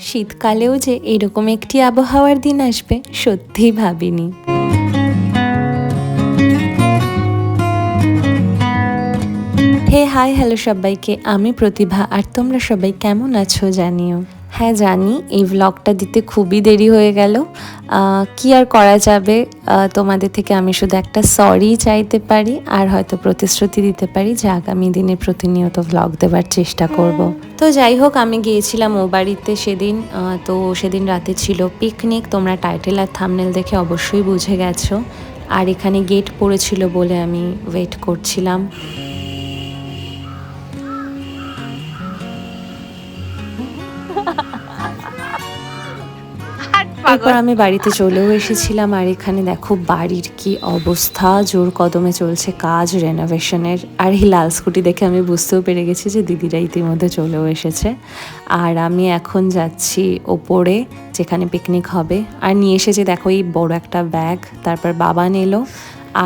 শীতকালেও যে এরকম একটি আবহাওয়ার দিন আসবে, সত্যিই ভাবিনি। হে, হাই, হ্যালো সবাইকে, আমি প্রতিভা, আর তোমরা সবাই কেমন আছো জানিও। হ্যাঁ জানি। এই ভ্লগটা দিতে খুবই দেরি হয়ে গেল। কি আর করা যাবে? তোমাদের থেকে আমি শুধু একটা সরি চাইতে পারি আর হয়তো প্রতিশ্রুতি দিতে পারি যে আগামী দিনে প্রতিনিয়ত ভ্লগ দেবার চেষ্টা করব। তো যাই হোক, আমি গিয়েছিলাম ও বাড়িতে সেদিন। তো সেদিন রাতে ছিল পিকনিক তোমরা টাইটেল আর থামনেল দেখে অবশ্যই বুঝে গেছো। আর এখানে গেট পড়েছিল বলে আমি ওয়েট করছিলাম। এরপর আমি বাড়িতে চলেও এসেছিলাম, আর এখানে দেখো বাড়ির কি অবস্থা। জোর কদমে চলছে কাজ রেনোভেশনের আর এই লাল স্কুটি দেখে আমি বুঝতেও পেরে গেছি যে দিদিরা ইতিমধ্যে চলেও এসেছে। আর আমি এখন যাচ্ছি ওপরে, যেখানে পিকনিক হবে। আর নিয়ে এসেছে দেখো এই বড় একটা ব্যাগ তারপর বাবা নিলো।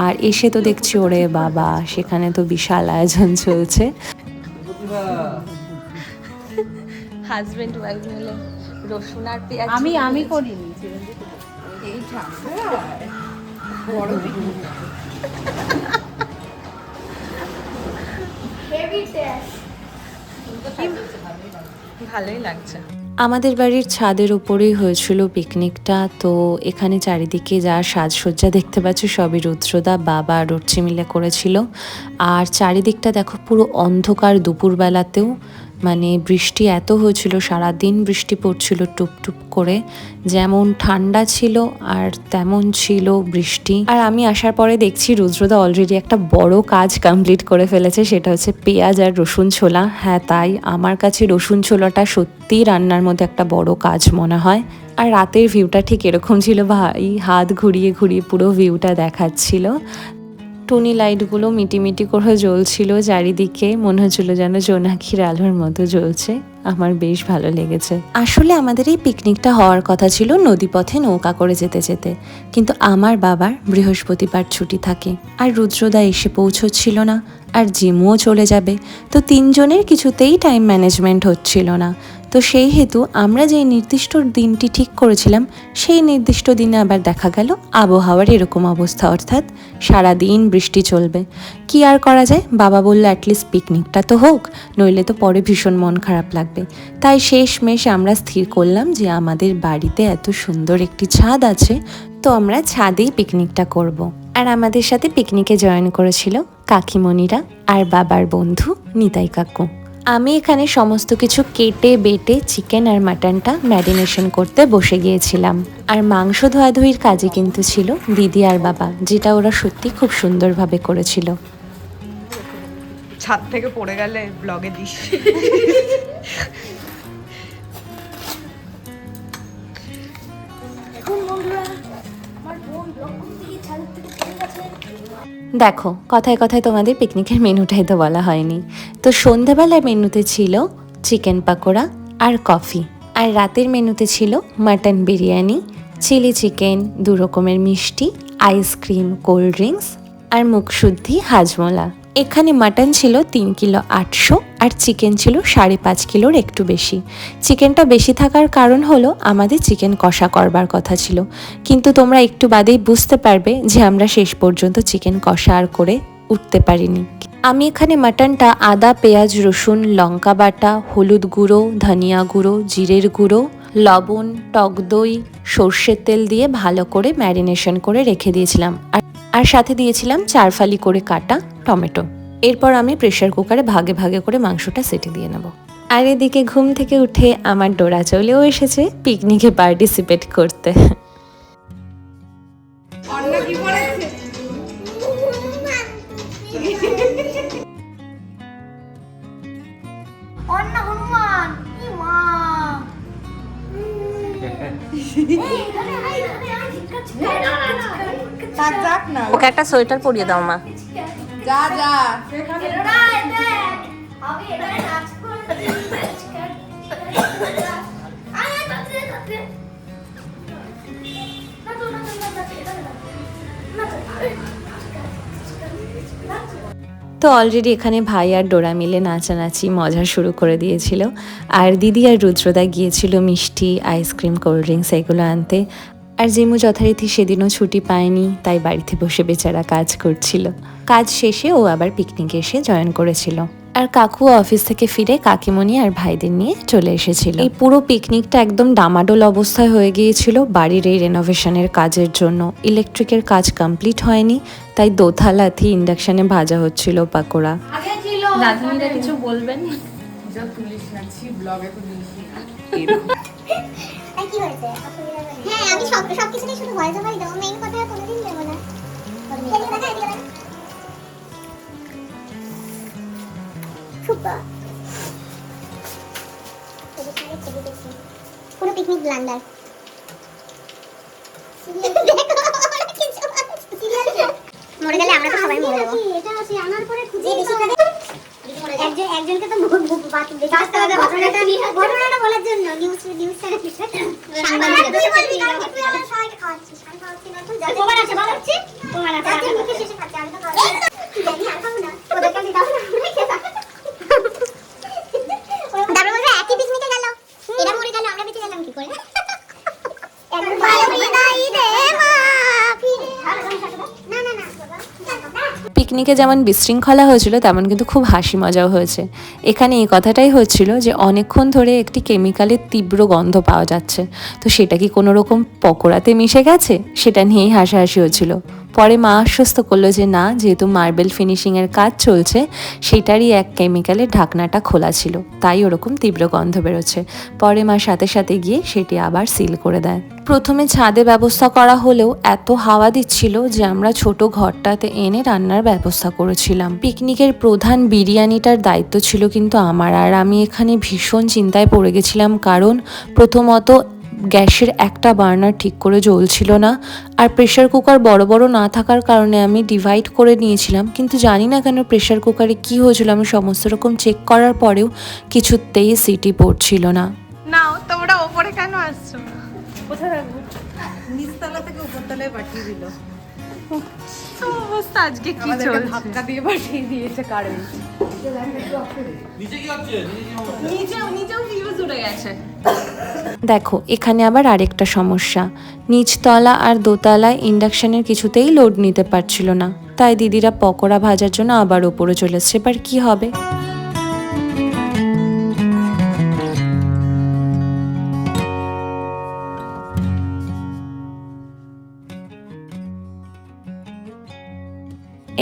আর এসে তো দেখছি ওরে বাবা, সেখানে তো বিশাল আয়োজন চলছে। হাজবেন্ড ওয়াইফ মিলে রসুন আর পেঁয়াজ আমি আমি করিনি ভালোই লাগছে। আমাদের বাড়ির ছাদের উপরেই হয়েছিল পিকনিকটা তো এখানে চারিদিকে যা সাজসজ্জা দেখতে পাচ্ছ সবই রুদ্রদা বাবা আর রুচি মিলে করেছিল। আর চারিদিকটা দেখো পুরো অন্ধকার দুপুরবেলাতেও মানে বৃষ্টি এত হয়েছিল, সারাদিন বৃষ্টি পড়ছিল টুপটুপ করে। যেমন ঠান্ডা ছিল আর তেমন ছিল বৃষ্টি। আর আমি আসার পরে দেখছি রুদ্রদা অলরেডি একটা বড় কাজ কমপ্লিট করে ফেলেছে, সেটা হচ্ছে পেঁয়াজ আর রসুন ছোলা। হ্যাঁ তাই আমার কাছে রসুন ছোলাটা সত্যি রান্নার মধ্যে একটা বড় কাজ মনে হয়। আর রাতের ভিউটা ঠিক এরকম ছিল, ভাই হাত ঘুরিয়ে ঘুরিয়ে পুরো ভিউটা দেখাচ্ছিল। টুনি লাইটগুলো মিটিমিটি করে জ্বলছিল চারিদিকে। মনে হচ্ছিল যেন জোনাকির আলোর মতো জ্বলছে। আমার বেশ ভালো লেগেছে। আসলে আমাদের এই পিকনিকটা হওয়ার কথা ছিল নদীপথে নৌকা করে যেতে যেতে। কিন্তু আমার বাবার বৃহস্পতিবার ছুটি থাকে আর রুদ্রদা এসে পৌঁছচ্ছিল না আর জিমুও চলে যাবে। তো তিনজনের কিছুতেই টাইম ম্যানেজমেন্ট হচ্ছিল না। তো সেই হেতু আমরা যে নির্দিষ্ট দিনটি ঠিক করেছিলাম, সেই নির্দিষ্ট দিনে আবার দেখা গেল আবহাওয়ার এরকম অবস্থা। অর্থাৎ সারা দিন বৃষ্টি চলবে। কি আর করা যায়? বাবা বলল অ্যাটলিস্ট পিকনিকটা তো হোক, নইলে তো পরে ভীষণ মন খারাপ লাগবে। তাই শেষ মেশ আমরা স্থির করলাম যে আমাদের বাড়িতে এত সুন্দর একটি ছাদ আছে, তো আমরা ছাদেই পিকনিকটা করব। আর আমাদের সাথে পিকনিকে জয়েন করেছিল কাকিমণিরা আর বাবার বন্ধু নিতাই কাকু। আমি এখানে সমস্ত কিছু কেটে, বেটে চিকেন আর মাটনটা ম্যারিনেশন করতে বসে গিয়েছিলাম। আর মাংস ধোয়াধুয়ির কাজে কিন্তু ছিল দিদি আর বাবা, যেটা ওরা সত্যি খুব সুন্দরভাবে করেছিল। ছাদ থেকে পড়ে গেলে ব্লগে দিস। দেখো, কথায় কথায় তোমাদের পিকনিকের মেনুটাই তো বলা হয়নি। তো সন্ধ্যাবেলার মেনুতে ছিল চিকেন পাকোড়া আর কফি আর রাতের মেনুতে ছিল মাটন বিরিয়ানি চিলি চিকেন দু রকমের মিষ্টি আইসক্রিম কোল্ড ড্রিঙ্কস আর মুখশুদ্ধি হাজমোলা। এখানে মাটন ছিল তিন কিলো আটশো আর চিকেন ছিল সাড়ে পাঁচ কিলোর একটু বেশি। চিকেনটা বেশি থাকার কারণ হলো আমাদের চিকেন কষা করবার কথা ছিল। কিন্তু তোমরা একটু বাদেই বুঝতে পারবে যে আমরা শেষ পর্যন্ত চিকেন কষা আর করে উঠতে পারিনি। আমি এখানে মাটনটা আদা, পেঁয়াজ, রসুন, লঙ্কা বাটা, হলুদ গুঁড়ো, ধনিয়া গুঁড়ো, জিরের গুঁড়ো, লবণ, টক দই, সর্ষের তেল দিয়ে ভালো করে ম্যারিনেশন করে রেখে দিয়েছিলাম। আর সাথে দিয়েছিলাম চারফালি করে কাটা টমেটো। এরপর আমি প্রেশার কুকারে ভাগে ভাগে করে মাংসটা সেটে দিয়ে নেব। আর এদিকে ঘুম থেকে উঠে আমার ডোরা চলেও এসেছে পিকনিকে পার্টিসিপেট করতে। ওকে একটা সোয়েটার পরিয়ে দাও মা। যা যা। তো অলরেডি এখানে ভাই আর ডোরা মিলে নাচানাচি মজা শুরু করে দিয়েছিল। আর দিদি আর রুদ্রদা গিয়েছিল মিষ্টি আইসক্রিম কোল্ড ড্রিঙ্কস এগুলো আনতে। আর জিমু যথারীতি সেদিনও ছুটি পায়নি তাই বাড়িতে বসে বেচারা কাজ করছিল। কাজ শেষে ও আবার পিকনিকে এসে জয়েন করেছিল। আর কাকু অফিস থেকে ফিরে কাকিমণি আর ভাইদের নিয়ে চলে এসেছিল। এই পুরো পিকনিকটা একদম ডামাডোল অবস্থায় হয়ে গিয়েছিল বাড়ির এই রেনোভেশনের কাজের জন্য। ইলেকট্রিকের কাজ কমপ্লিট হয়নি তাই দোথালাথি ইন্ডাকশনে ভাজা হচ্ছিল পাকোড়া। রাধুনিরা কিছু বলবেন? যা তুলিস না ছি ব্লগে তুলিস আর কি হয়েছে? হ্যাঁ আমি সব সব কিছুতেই শুধু ভয়েস ওভারই দেবো। মেইন কথা কোনোদিন দেবো না। এদিকে দেখা, এদিকে দেখা। সুপার পুরো পিকনিক ব্লান্ডার মরে গেলে আমরা তো সবাই মরে যাব। এটা সে আনার পরে খুঁজে বেশি একজন একজনকে তো ঘটনাটা ঘটনাটা বলার জন্য নিউজ নিউজ আছে ভালো হচ্ছে প্রমাণ আছে শেষে খাচ্ছে আমি তো জানি আর খাব না ওদের কাছে দাও না আমরা খেতাম তারপরে বলবে একই পিকনিকে গেল এরা মরে গেল আমরা বেঁচে গেলাম কি করে একবার বিদায় দে মা ফিরে না না না পিকনিকে যেমন বিশৃঙ্খলা হয়েছিল, তেমন কিন্তু খুব হাসি মজাও হয়েছে। এখানে এই কথাটাই হচ্ছিল যে, অনেকক্ষণ ধরে একটি কেমিক্যালের তীব্র গন্ধ পাওয়া যাচ্ছে। তো সেটা কি কোনোরকম পকোড়াতে মিশে গেছে? সেটা নিয়েই হাসাহাসি হচ্ছিল। পরে মা আশ্বস্ত করল যে না, যেহেতু মার্বেল ফিনিশিংয়ের কাজ চলছে, সেটারই এক কেমিক্যালের ঢাকনাটা খোলা ছিল। তাই ওরকম তীব্র গন্ধ বেরোচ্ছে। পরে মা সাথে সাথে গিয়ে সেটি আবার সিল করে দেয়। প্রথমে ছাদে ব্যবস্থা করা হলেও এত হাওয়া দিচ্ছিল যে আমরা ছোট ঘরটাতে এনে রান্নার ব্যবস্থা করেছিলাম। পিকনিকের প্রধান বিরিয়ানিটার দায়িত্ব ছিল কিন্তু আমার, আর আমি এখানে ভীষণ চিন্তায় পড়ে গেছিলাম কারণ প্রথমত গ্যাসের একটা বার্নার ঠিক করে জ্বলছিল না আর প্রেশার কুকার বড় বড় না থাকার কারণে আমি ডিভাইড করে নিয়েছিলাম। কিন্তু জানি না কেন প্রেশার কুকারে কি হয়েছিল আমি সমস্ত রকম চেক করার পরেও কিছুতেই সিটি পড়ছিল না। নাও তোমরা ওপরে কেন আসছো? কোথায় রাখব? নিচতলা থেকে উপরতলায় পাঠিয়ে দিল। অবস্থা আজকে কি চলছে? ধাক্কা দিয়ে পাঠিয়ে দিয়েছে কারেন্ট দেখো এখানে আবার আরেকটা সমস্যা। নিচতলা আর দোতলায় ইন্ডাকশনের কিছুতেই লোড নিতে পারছিল না। তাই দিদিরা পকোড়া ভাজার জন্য আবার ওপরে চলেছে এসছে এবার কি হবে?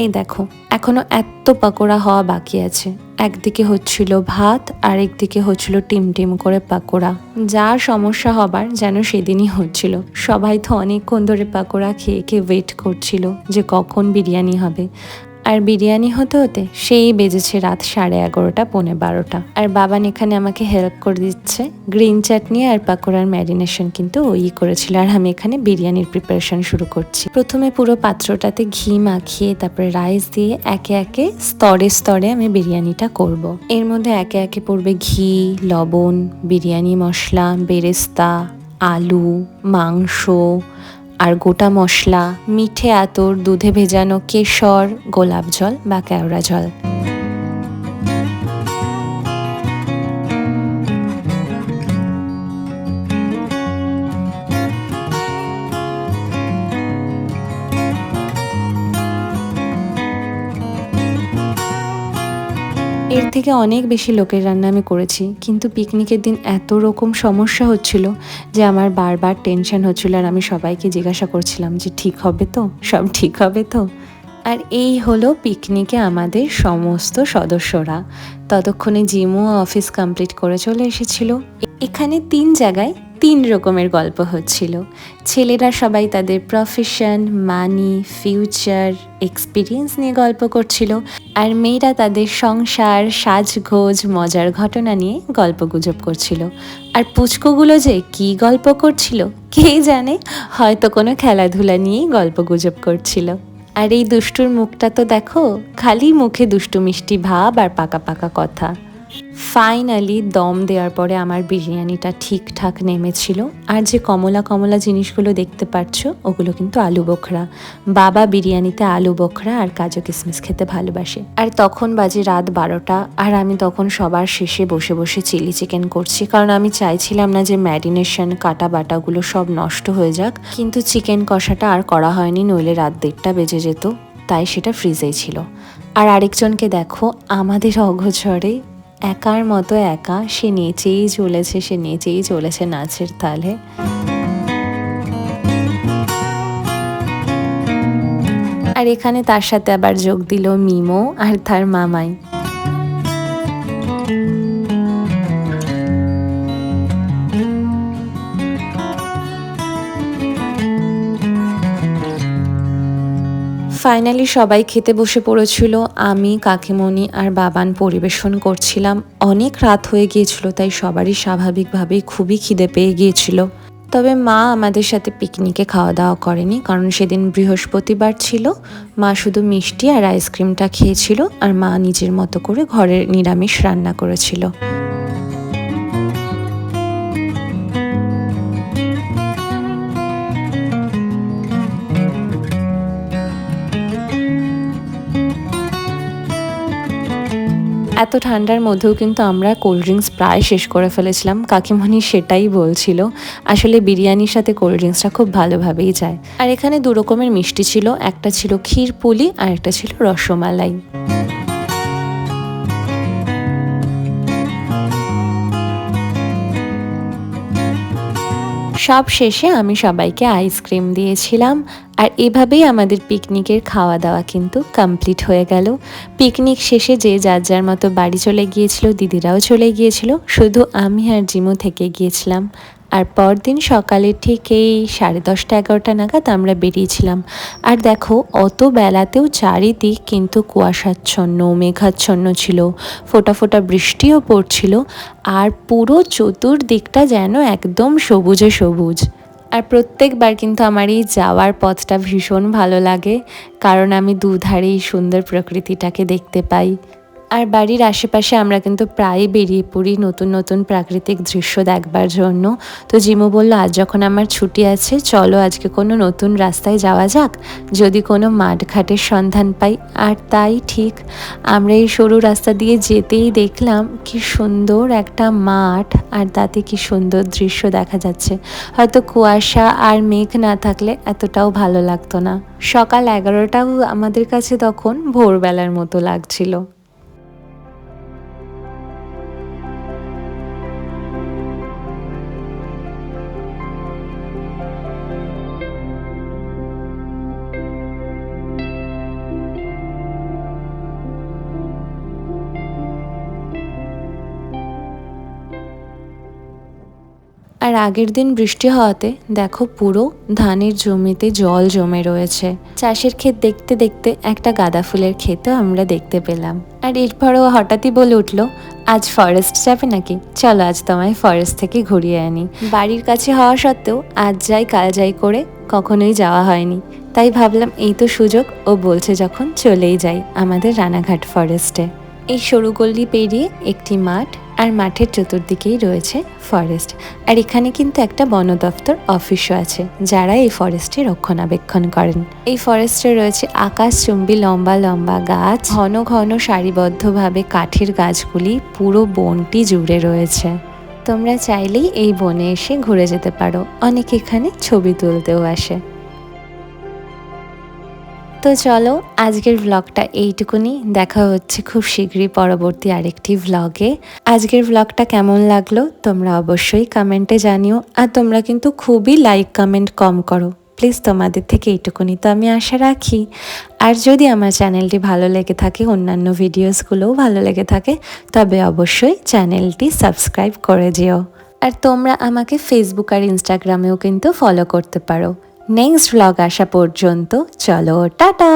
এই দেখো, এখনও এত পাকোড়া হওয়া বাকি আছে। একদিকে হচ্ছিল ভাত আর একদিকে হচ্ছিল টিম টিম করে পাকোড়া। যা সমস্যা হবার যেন সেদিনই হচ্ছিল। সবাই তো অনেকক্ষণ ধরে পাকোড়া খেয়ে খেয়ে ওয়েট করছিল যে কখন বিরিয়ানি হবে। আর বিরিয়ানি হতে হতে সেই বেজেছে রাত সাড়ে এগারোটা, পৌনে বারোটা। আর বাবান এখানে আমাকে হেল্প করে দিচ্ছে। গ্রিন চাটনি আর পাকোড়ার ম্যারিনেশন কিন্তু ওই করেছিল। আর আমি এখানে বিরিয়ানির প্রিপারেশন শুরু করছি। প্রথমে পুরো পাত্রটাতে ঘি মাখিয়ে, তারপরে রাইস দিয়ে একে একে স্তরে স্তরে আমি বিরিয়ানিটা করব। এর মধ্যে একে একে পড়বে ঘি, লবণ, বিরিয়ানি মশলা, বেরেস্তা, আলু, মাংস আর গোটা মশলা মিঠে আতর দুধে ভেজানো কেশর গোলাপ জল বা কেওড়া জল। থেকে অনেক বেশি লোকের রান্না আমি করেছি, কিন্তু পিকনিকের দিন এত রকম সমস্যা হচ্ছিল যে আমার বারবার টেনশন হচ্ছিল আর আমি সবাইকে জিজ্ঞাসা করছিলাম যে ঠিক হবে তো? সব ঠিক হবে তো? আর এই হলো পিকনিকে আমাদের সমস্ত সদস্যরা। ততক্ষণে জিমও অফিস কমপ্লিট করে চলে এসেছিল। এখানে তিন জায়গায় তিন রকমের গল্প হচ্ছিল। ছেলেরা সবাই তাদের প্রফেশন মানি ফিউচার এক্সপিরিয়েন্স নিয়ে গল্প করছিল। আর মেয়েরা তাদের সংসার, সাজগোজ, মজার ঘটনা নিয়ে গল্প গুজব করছিল। আর পুচকোগুলো যে কি গল্প করছিল, কে জানে? হয়তো কোনো খেলাধুলা নিয়েই গল্প গুজব করছিল। আর এই দুষ্টুর মুখটা তো দেখো, খালি মুখে দুষ্টু মিষ্টি ভাব আর পাকা পাকা কথা। ফাইনালি দম দেওয়ার পরে আমার বিরিয়ানিটা ঠিকঠাক নেমেছিল। আর যে কমলা কমলা জিনিসগুলো দেখতে পাচ্ছ, ওগুলো কিন্তু আলু বোখরা। বাবা বিরিয়ানিতে আলু বোখরা আর কাজু কিশমিশ খেতে ভালোবাসে। আর তখন বাজে রাত বারোটা, আর আমি তখন সবার শেষে বসে বসে চিলি চিকেন করছি। কারণ আমি চাইছিলাম না যে ম্যারিনেশন, কাটা বাটাগুলো সব নষ্ট হয়ে যাক। কিন্তু চিকেন কষাটা আর করা হয়নি, নইলে রাত দেড়টা বেজে যেত। তাই সেটা ফ্রিজেই ছিল। আর আরেকজনকে দেখো, আমাদের অগোচরে একার মতো একা, সে নেচেই চলেছে, সে নেচেই চলেছে নাচের তালে। আর এখানে তার সাথে আবার যোগ দিল মিমো আর তার মামাই। ফাইনালি সবাই খেতে বসে পড়েছিল। আমি, কাকিমণি আর বাবান পরিবেশন করছিলাম। অনেক রাত হয়ে গিয়েছিল, তাই সবারই স্বাভাবিকভাবেই খুবই খিদে পেয়ে গিয়েছিল। তবে মা আমাদের সাথে পিকনিকে খাওয়া দাওয়া করেনি, কারণ সেদিন বৃহস্পতিবার ছিল। মা শুধু মিষ্টি আর আইসক্রিমটা খেয়েছিল আর মা নিজের মতো করে ঘরের নিরামিষ রান্না করেছিল। এত ঠান্ডার মধ্যেও কিন্তু আমরা কোল্ড ড্রিঙ্কস প্রায় শেষ করে ফেলেছিলাম। কাকিমণি সেটাই বলছিল, আসলে বিরিয়ানির সাথে কোল্ড ড্রিঙ্কসটা খুব ভালোভাবেই যায়। আর এখানে দু রকমের মিষ্টি ছিল, একটা ছিল ক্ষীর পুলি আর একটা ছিল রসমালাই। সব শেষে আমি সবাইকে আইসক্রিম দিয়েছিলাম। আর এভাবেই আমাদের পিকনিকের খাওয়া দাওয়া কিন্তু কমপ্লিট হয়ে গেল। পিকনিক শেষে যে যার যার মতো বাড়ি চলে গিয়েছিল, দিদিরাও চলে গিয়েছিল। শুধু আমি আর জিমু থেকে গিয়েছিলাম। আর পরদিন সকালে ঠিক এই সাড়ে দশটা, এগারোটা নাগাদ আমরা বেরিয়েছিলাম। আর দেখো, অত বেলাতেও চারিদিক কিন্তু কুয়াশাচ্ছন্ন, মেঘাচ্ছন্ন ছিল। ফোটা ফোটা বৃষ্টিও পড়ছিল। আর পুরো চতুর্দিকটা যেন একদম সবুজে সবুজ। আর প্রত্যেকবার কিন্তু আমার এই যাওয়ার পথটা ভীষণ ভালো লাগে, কারণ আমি দুধারেই সুন্দর প্রকৃতিটাকে দেখতে পাই। আর বাড়ির আশেপাশে আমরা কিন্তু প্রায় বেরিয়ে পড়ি নতুন নতুন প্রাকৃতিক দৃশ্য দেখবার জন্য। তো জিমু বলল, আজ যখন আমার ছুটি আছে, চলো আজকে কোনো নতুন রাস্তায় যাওয়া যাক। যদি কোনো মাঠঘাটের সন্ধান পাই। আর তাই ঠিক, আমরা এই সরু রাস্তা দিয়ে যেতেই দেখলাম কি সুন্দর একটা মাঠ, আর তাতে কি সুন্দর দৃশ্য দেখা যাচ্ছে। হয়তো কুয়াশা আর মেঘ না থাকলে এতটাও ভালো লাগতো না। সকাল এগারোটাও আমাদের কাছে তখন ভোরবেলার মতো লাগছিল। আগের দিন বৃষ্টি হওয়াতে দেখো পুরো ধানের জমিতে জল জমে রয়েছে। চাষের ক্ষেত দেখতে দেখতে একটা গাঁদা ফুলের ক্ষেতও আমরা দেখতে পেলাম। আর এরপরও হঠাৎই বলে উঠল, আজ ফরেস্ট যাবে নাকি? চলো আজ তোমায় ফরেস্ট থেকে ঘুরিয়ে আনি। বাড়ির কাছে হওয়া সত্ত্বেও আজ যাই কাল যাই করে কখনোই যাওয়া হয়নি। তাই ভাবলাম, এই তো সুযোগ। ও বলছে, যখন চলেই যাই আমাদের রানাঘাট ফরেস্টে এই সরু গল্লি পেরিয়ে একটি মাঠ আর মাঠের চতুর্দিকেই রয়েছে ফরেস্ট আর এখানে কিন্তু একটা বন দপ্তর অফিসও আছে, যারা এই ফরেস্টে রক্ষণাবেক্ষণ করেন। এই ফরেস্টে রয়েছে আকাশচুম্বী লম্বা লম্বা গাছ, ঘন ঘন, সারিবদ্ধভাবে কাঠের গাছগুলি, পুরো বনটি জুড়ে রয়েছে। তোমরা চাইলেই এই বনে এসে ঘুরে যেতে পারো। অনেক এখানে ছবি তুলতেও আসে। তো চলো, আজকের ব্লগটা এইটুকুনি। দেখা হচ্ছে খুব শীঘ্রই পরবর্তী আরেকটি ভ্লগে আজকের ব্লগটা কেমন লাগল তোমরা অবশ্যই কমেন্টে জানিও। আর তোমরা কিন্তু খুবই লাইক কমেন্ট কম করো। প্লিজ তোমাদের থেকে এইটুকুনি তো আমি আশা রাখি। আর যদি আমার চ্যানেলটি ভালো লেগে থাকে, অন্যান্য ভিডিওসগুলোও ভালো লেগে থাকে, তবে অবশ্যই চ্যানেলটি সাবস্ক্রাইব করে যেও। আর তোমরা আমাকে ফেসবুক আর ইনস্টাগ্রামেও কিন্তু ফলো করতে পারো। নেক্সট ব্লগ আসা পর্যন্ত চলো টাটা!